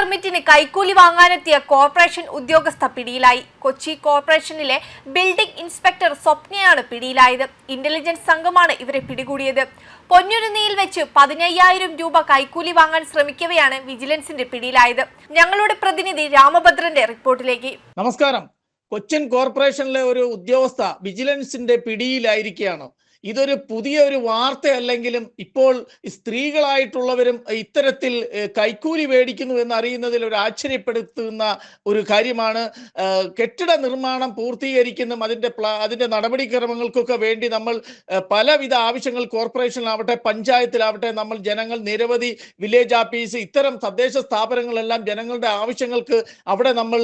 പെർമിറ്റിന് കൈക്കൂലി വാങ്ങാനെത്തിയ കോർപ്പറേഷൻ ഉദ്യോഗസ്ഥ പിടിയിലായി. കൊച്ചി കോർപ്പറേഷനിലെ ബിൽഡിംഗ് ഇൻസ്പെക്ടർ സ്വപ്നയാണ് പിടിയിലായത്. ഇന്റലിജൻസ് സംഘമാണ് ഇവരെ പിടികൂടിയത്. പൊന്നുരുന്നിയിൽ വെച്ച് പതിനയ്യായിരം രൂപ കൈക്കൂലി വാങ്ങാൻ ശ്രമിക്കവെയാണ് വിജിലൻസിന്റെ പിടിയിലായത്. ഞങ്ങളുടെ പ്രതിനിധി രാമഭദ്രന്റെ റിപ്പോർട്ടിലേക്ക്. നമസ്കാരം. കൊച്ചിൻ കോർപ്പറേഷനിലെ ഒരു ഉദ്യോഗസ്ഥ വിജിലൻസിന്റെ പിടിയിലായിരിക്കുകയാണ്. ഇതൊരു പുതിയ ഒരു വാർത്തയല്ലെങ്കിലും ഇപ്പോൾ സ്ത്രീകളായിട്ടുള്ളവരും ഇത്തരത്തിൽ കൈക്കൂലി മേടിക്കുന്നു എന്നറിയുന്നതിൽ ഒരു ആശ്ചര്യപ്പെടുത്തുന്ന ഒരു കാര്യമാണ്. കെട്ടിട നിർമ്മാണം പൂർത്തീകരിക്കുന്നതും അതിന്റെ പ്ലാ അതിന്റെ നടപടിക്രമങ്ങൾക്കൊക്കെ വേണ്ടി നമ്മൾ പലവിധ ആവശ്യങ്ങൾ കോർപ്പറേഷനിലാവട്ടെ പഞ്ചായത്തിലാവട്ടെ നമ്മൾ ജനങ്ങൾ നിരവധി വില്ലേജ് ആഫീസ് ഇത്തരം തദ്ദേശ സ്ഥാപനങ്ങളെല്ലാം ജനങ്ങളുടെ ആവശ്യങ്ങൾക്ക് അവിടെ നമ്മൾ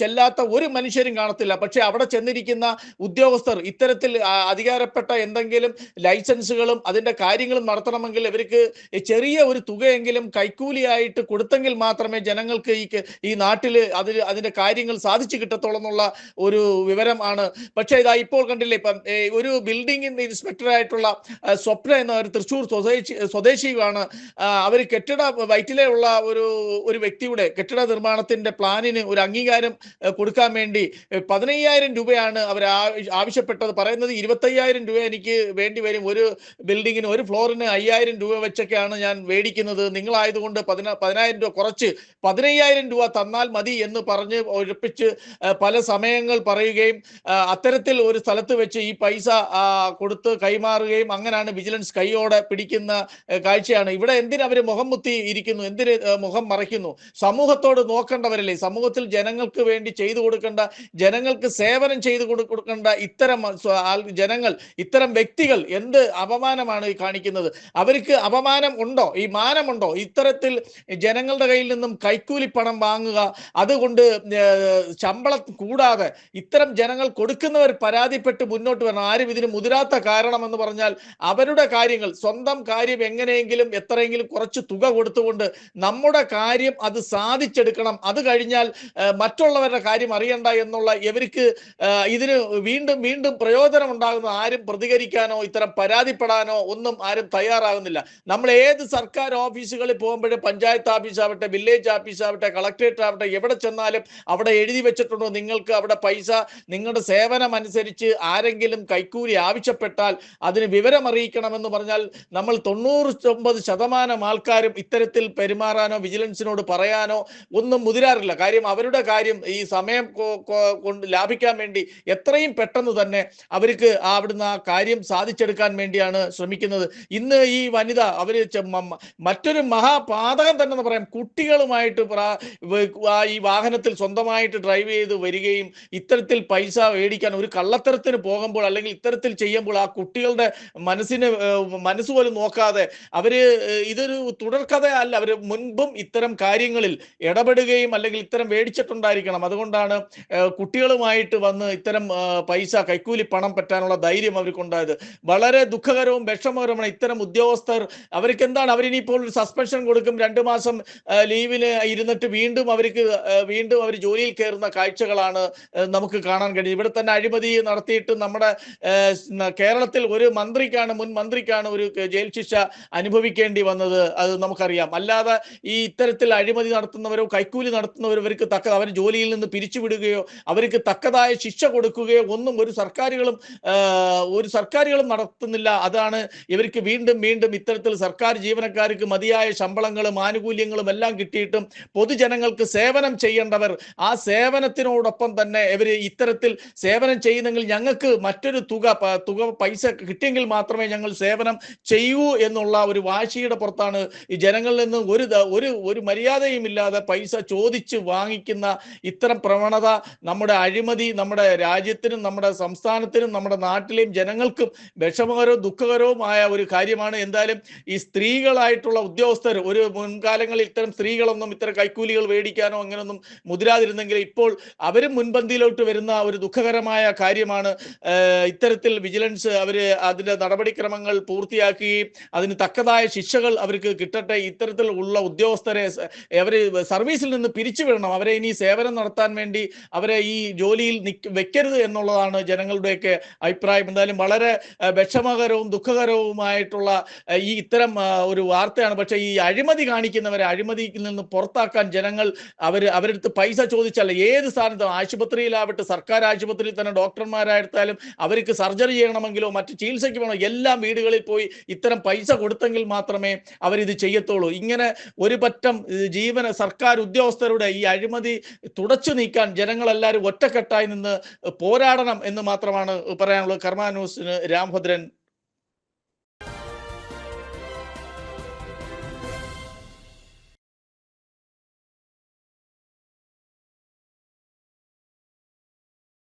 ചെല്ലാത്ത ഒരു മനുഷ്യരും കാണത്തില്ല. പക്ഷെ അവിടെ ചെന്നിരിക്കുന്ന ഉദ്യോഗസ്ഥർ ഇത്തരത്തിൽ അധികാരപ്പെട്ട എന്തെങ്കിലും ലൈസൻസുകളും അതിന്റെ കാര്യങ്ങളും നടത്തണമെങ്കിൽ ഇവർക്ക് ചെറിയ ഒരു തുകയെങ്കിലും കൈക്കൂലിയായിട്ട് കൊടുത്തെങ്കിൽ മാത്രമേ ജനങ്ങൾക്ക് ഈ ഈ നാട്ടിൽ അതിൽ അതിന്റെ കാര്യങ്ങൾ സാധിച്ചു കിട്ടത്തോളം എന്നുള്ള ഒരു വിവരം ആണ്. പക്ഷേ ഇതാ ഇപ്പോൾ കണ്ടില്ലേ ഇപ്പം ഒരു ബിൽഡിംഗ് ഇൻസ്പെക്ടറായിട്ടുള്ള സ്വപ്ന എന്ന ഒരു തൃശ്ശൂർ സ്വദേശി സ്വദേശിയുമാണ്. അവർ കെട്ടിട വൈറ്റിലുള്ള ഒരു ഒരു വ്യക്തിയുടെ കെട്ടിട നിർമ്മാണത്തിന്റെ പ്ലാനിന് ഒരു അംഗീകാരം കൊടുക്കാൻ വേണ്ടി പതിനയ്യായിരം രൂപയാണ് അവർ ആവശ്യപ്പെട്ടത്. പറയുന്നത് ഇരുപത്തയ്യായിരം രൂപ എനിക്ക് വേണ്ടി വരും. ഒരു ബിൽഡിങ്ങിന് ഒരു ഫ്ലോറിന് അയ്യായിരം രൂപ വെച്ചൊക്കെയാണ് ഞാൻ മേടിക്കുന്നത്. നിങ്ങളായതുകൊണ്ട് പതിന പതിനായിരം രൂപ കുറച്ച് പതിനയ്യായിരം രൂപ തന്നാൽ മതി എന്ന് പറഞ്ഞ് ഒഴിപ്പിച്ച് പല സമയങ്ങൾ പറയുകയും അത്തരത്തിൽ ഒരു സ്ഥലത്ത് വെച്ച് ഈ പൈസ കൊടുത്ത് കൈമാറുകയും അങ്ങനെയാണ് വിജിലൻസ് കൈയോടെ പിടിക്കുന്ന കാഴ്ചയാണ്. ഇവിടെ എന്തിന് അവർ മുഖം മുത്തി ഇരിക്കുന്നു? എന്തിന് മുഖം മറയ്ക്കുന്നു? സമൂഹത്തോട് നോക്കേണ്ടവരല്ലേ? സമൂഹത്തിൽ ജനങ്ങൾക്ക് വേണ്ടി ചെയ്തു കൊടുക്കേണ്ട ജനങ്ങൾക്ക് സേവനം ചെയ്തു കൊടുക്കേണ്ട ഇത്തരം ജനങ്ങൾ ഇത്തരം വ്യക്തികൾ എന്ത് അപമാനമാണ് കാണിക്കുന്നത്? അവർക്ക് അപമാനം ഉണ്ടോ? ഈ മാനമുണ്ടോ? ഇത്തരത്തിൽ ജനങ്ങളുടെ കയ്യിൽ നിന്നും കൈക്കൂലി പണം വാങ്ങുക അതുകൊണ്ട് ശമ്പളം കൂടാതെ ഇത്തരം ജനങ്ങൾ കൊടുക്കുന്നവർ പരാതിപ്പെട്ട് മുന്നോട്ട് വരണം. ആരും ഇതിന് മുതിരാത്ത കാരണം എന്ന് പറഞ്ഞാൽ അവരുടെ കാര്യങ്ങൾ സ്വന്തം കാര്യം എങ്ങനെയെങ്കിലും എത്രയെങ്കിലും കുറച്ച് തുക കൊടുത്തുകൊണ്ട് നമ്മുടെ കാര്യം അത് സാധിച്ചെടുക്കണം. അത് കഴിഞ്ഞാൽ മറ്റുള്ളവരുടെ കാര്യം അറിയണ്ട എന്നുള്ള ഇവർക്ക് ഇതിന് വീണ്ടും വീണ്ടും പ്രയോജനം ഉണ്ടാകുന്ന ആരും പ്രതികരിക്കാനോ ഇത്തരം പരാതിപ്പെടാനോ ഒന്നും ആരും തയ്യാറാകുന്നില്ല. നമ്മൾ ഏത് സർക്കാർ ഓഫീസുകളിൽ പോകുമ്പോഴും പഞ്ചായത്ത് ഓഫീസ് ആവട്ടെ വില്ലേജ് ഓഫീസ് ആവട്ടെ കളക്ടറേറ്റ് ആവട്ടെ എവിടെ ചെന്നാലും അവിടെ എഴുതി വെച്ചിട്ടുണ്ടോ നിങ്ങൾക്ക് അവിടെ പൈസ നിങ്ങളുടെ സേവനം അനുസരിച്ച് ആരെങ്കിലും കൈക്കൂലി ആവശ്യപ്പെട്ടാൽ അതിന് വിവരം അറിയിക്കണമെന്ന് പറഞ്ഞാൽ നമ്മൾ തൊണ്ണൂറ് ഒമ്പത് ശതമാനം ആൾക്കാരും ഇത്തരത്തിൽ പെരുമാറാനോ വിജിലൻസിനോട് പറയാനോ ഒന്നും മുതിരാറില്ല. കാര്യം അവരുടെ കാര്യം ഈ സമയം കൊണ്ട് ലാഭിക്കാൻ വേണ്ടി എത്രയും പെട്ടെന്ന് തന്നെ അവർക്ക് അവിടുന്ന് ആ സാധിച്ചെടുക്കാൻ വേണ്ടിയാണ് ശ്രമിക്കുന്നത്. ഇന്ന് ഈ വനിത മ- മറ്റൊരു മഹാപാതകം തന്നെ പറയാം. കുട്ടികളുമായിട്ട് ഈ വാഹനത്തിൽ സ്വന്തമായിട്ട് ഡ്രൈവ് ചെയ്ത് വരികയും ഇത്തരത്തിൽ പൈസ മേടിക്കാൻ ഒരു കള്ളത്തരത്തിന് പോകുമ്പോൾ അല്ലെങ്കിൽ ഇത്തരത്തിൽ ചെയ്യുമ്പോൾ ആ കുട്ടികളുടെ മനസ്സിന് മനസ്സ് പോലും നോക്കാതെ അവർ ഇതൊരു തുടർക്കഥ അല്ല അവർ മുൻപും ഇത്തരം കാര്യങ്ങളിൽ ഇടപെടുകയും അല്ലെങ്കിൽ ഇത്തരം മേടിച്ചിട്ടുണ്ടായിരിക്കണം. അതുകൊണ്ടാണ് കുട്ടികളുമായിട്ട് വന്ന് ഇത്തരം പൈസ കൈക്കൂലി പണം പറ്റാനുള്ള ധൈര്യം അവർക്കുണ്ടായത് വളരെ ദുഃഖകരവും വിഷമകരവുമാണ് ഇത്തരം ഉദ്യോഗസ്ഥർ. അവർക്ക് എന്താണ്? അവരിനിപ്പോൾ സസ്പെൻഷൻ കൊടുക്കും. രണ്ട് മാസം ലീവിന് ഇരുന്നിട്ട് വീണ്ടും അവർക്ക് വീണ്ടും അവർ ജോലിയിൽ കയറുന്ന കാഴ്ചകളാണ് നമുക്ക് കാണാൻ കഴിയും ഇവിടെ തന്നെ അഴിമതി നടത്തിയിട്ട് നമ്മുടെ കേരളത്തിൽ ഒരു മന്ത്രിക്കാണ് മുൻ മന്ത്രിക്കാണ് ഒരു ജയിൽ ശിക്ഷ അനുഭവിക്കേണ്ടി വന്നത്. അത് നമുക്കറിയാം. അല്ലാതെ ഈ ഇത്തരത്തിൽ അഴിമതി നടത്തുന്നവരോ കൈക്കൂലി നടത്തുന്നവരോ ഇവർക്ക് തക്ക അവർ ജോലിയിൽ നിന്ന് പിരിച്ചുവിടുകയോ അവർക്ക് തക്കതായ ശിക്ഷ കൊടുക്കുകയോ ഒന്നും ഒരു സർക്കാരുകളും ഒരു സർക്കാരുകളും നടത്തുന്നില്ല. അതാണ് ഇവർക്ക് വീണ്ടും വീണ്ടും ഇത്തരത്തിൽ സർക്കാർ ജീവനക്കാർക്ക് മതിയായ ശമ്പളങ്ങളും ആനുകൂല്യങ്ങളും എല്ലാം കിട്ടിയിട്ടും പൊതുജനങ്ങൾക്ക് സേവനം ചെയ്യേണ്ടവർ ആ സേവനത്തിനോടൊപ്പം തന്നെ ഇവർ ഇത്തരത്തിൽ സേവനം ചെയ്യുന്നെങ്കിൽ ഞങ്ങൾക്ക് മറ്റൊരു തുക തുക പൈസ കിട്ടിയെങ്കിൽ മാത്രമേ ഞങ്ങൾ സേവനം ചെയ്യൂ എന്നുള്ള ഒരു വാശിയുടെ പുറത്താണ് ഈ ജനങ്ങളിൽ നിന്ന് ഒരു ഒരു ഒരു മര്യാദയും ഇല്ലാതെ പൈസ ചോദിച്ച് വാങ്ങിക്കുന്ന ഇത്തരം പ്രവണത നമ്മുടെ അഴിമതി നമ്മുടെ രാജ്യത്തിനും നമ്മുടെ സംസ്ഥാനത്തിനും നമ്മുടെ നാട്ടിലെയും ജനങ്ങൾക്കും വിഷമകരവും ദുഃഖകരവുമായ ഒരു കാര്യമാണ്. എന്തായാലും ഈ സ്ത്രീകളായിട്ടുള്ള ഉദ്യോഗസ്ഥർ ഒരു മുൻകാലങ്ങളിൽ ഇത്തരം സ്ത്രീകളൊന്നും ഇത്തരം കൈക്കൂലികൾ മേടിക്കാനോ അങ്ങനെയൊന്നും മുതിരാതിരുന്നെങ്കിൽ ഇപ്പോൾ അവരും മുൻപന്തിയിലോട്ട് വരുന്ന ഒരു ദുഃഖകരമായ കാര്യമാണ്. ഇത്തരത്തിൽ വിജിലൻസ് അവർ അതിന്റെ നടപടിക്രമങ്ങൾ പൂർത്തിയാക്കുകയും അതിന് തക്കതായ ശിക്ഷകൾ അവർക്ക് കിട്ടട്ടെ ഇത്തരത്തിൽ ഉള്ള ഉദ്യോഗസ്ഥരെ അവർ സർവീസിൽ നിന്ന് പിരിച്ചുവിടണം അവരെ ഇനി സേവനം നടത്താൻ വേണ്ടി അവരെ ഈ ജോലിയിൽ വെക്കരുത് എന്നുള്ളതാണ് ജനങ്ങളുടെയൊക്കെ അഭിപ്രായം. എന്തായാലും വളരെ വളരെ വിഷമകരവും ദുഃഖകരവുമായിട്ടുള്ള ഈ ഇത്തരം ഒരു വാർത്തയാണ്. പക്ഷേ ഈ അഴിമതി കാണിക്കുന്നവരെ അഴിമതിയിൽ നിന്ന് പുറത്താക്കാൻ ജനങ്ങൾ അവർ അവരെടുത്ത് പൈസ ചോദിച്ചാൽ ഏത് സ്ഥാനത്തും ആശുപത്രിയിലാവട്ടെ സർക്കാർ ആശുപത്രിയിൽ തന്നെ ഡോക്ടർമാരായിരുന്നാലും അവർക്ക് സർജറി ചെയ്യണമെങ്കിലോ മറ്റ് ചികിത്സയ്ക്ക് വേണോ എല്ലാം വീടുകളിൽ പോയി ഇത്തരം പൈസ കൊടുത്തെങ്കിൽ മാത്രമേ അവരിത് ചെയ്യത്തുള്ളൂ. ഇങ്ങനെ ഒരു പറ്റം ജീവന സർക്കാർ ഉദ്യോഗസ്ഥരുടെ ഈ അഴിമതി തുടച്ചു നീക്കാൻ ജനങ്ങളെല്ലാവരും ഒറ്റക്കെട്ടായി നിന്ന് പോരാടണം എന്ന് മാത്രമാണ് പറയാനുള്ളത്. കർമ്മ ന്യൂസിന് രാംഭദ്രൻ